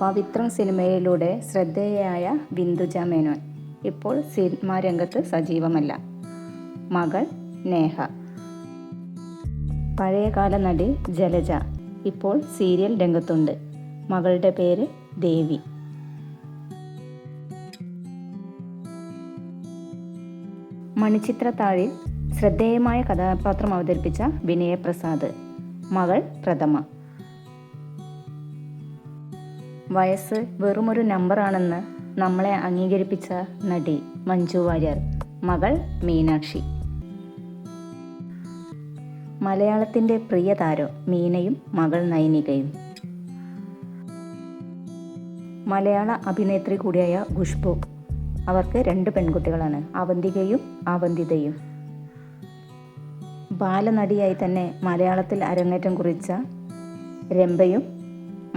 പവിത്രം സിനിമയിലൂടെ ശ്രദ്ധേയയായ ബിന്ദുജ മേനോൻ. ഇപ്പോൾ സിനിമാ രംഗത്ത് സജീവമല്ല. മകൾ നേഹ. പഴയകാല നടി ജലജ ഇപ്പോൾ സീരിയൽ രംഗത്തുണ്ട്. മകളുടെ പേര് ദേവി. മണിച്ചിത്രത്താഴിൽ ശ്രദ്ധേയമായ കഥാപാത്രം അവതരിപ്പിച്ച വിനയപ്രസാദ്. മകൾ പ്രഥമ. വയസ്സ് വെറുമൊരു നമ്പറാണെന്ന് നമ്മളെ അംഗീകരിപ്പിച്ച നടി മഞ്ജു വാര്യർ മകൾ മീനാക്ഷി. മലയാളത്തിന്റെ പ്രിയ താരം മീനയും മകൾ നൈനികയും. മലയാള അഭിനേത്രി കൂടിയായ ഖുഷ്ബു. അവർക്ക് രണ്ട് പെൺകുട്ടികളാണ് അവന്തികയും അവന്തിതയും. ബാലനടിയായി തന്നെ മലയാളത്തിൽ അരങ്ങേറ്റം കുറിച്ച രംഭയും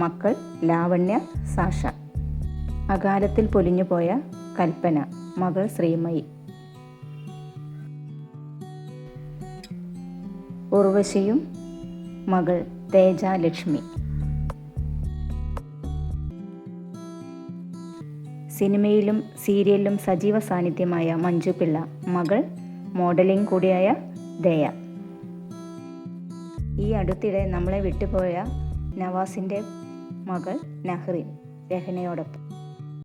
മക്കൾ ലാവണ്യ സാഷ. അകാലത്തിൽ പൊലിഞ്ഞുപോയ കൽപ്പന മകൾ ശ്രീമയി. ഉർവശിയും മകൾ തേജാലക്ഷ്മി. സിനിമയിലും സീരിയലിലും സജീവ സാന്നിധ്യമായ മഞ്ജു പിള്ള മകൾ മോഡലിംഗ് കൂടിയായ ദയ. ഈ അടുത്തിടെ നമ്മളെ വിട്ടുപോയ നവാസിന്റെ മകൾ നഹ്റിൻ രഹനയോടൊപ്പം.